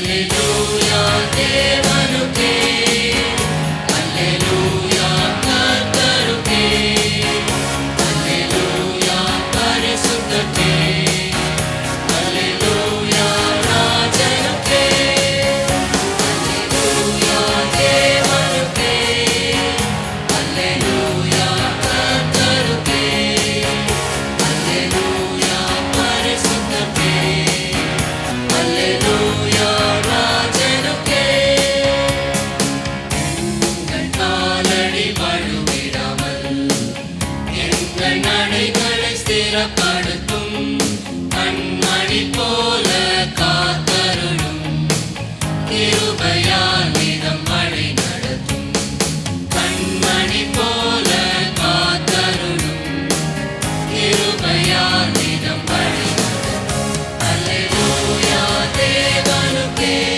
Hallelujah. Yeah.